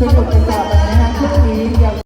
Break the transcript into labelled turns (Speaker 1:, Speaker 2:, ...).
Speaker 1: สนุกกันต่อ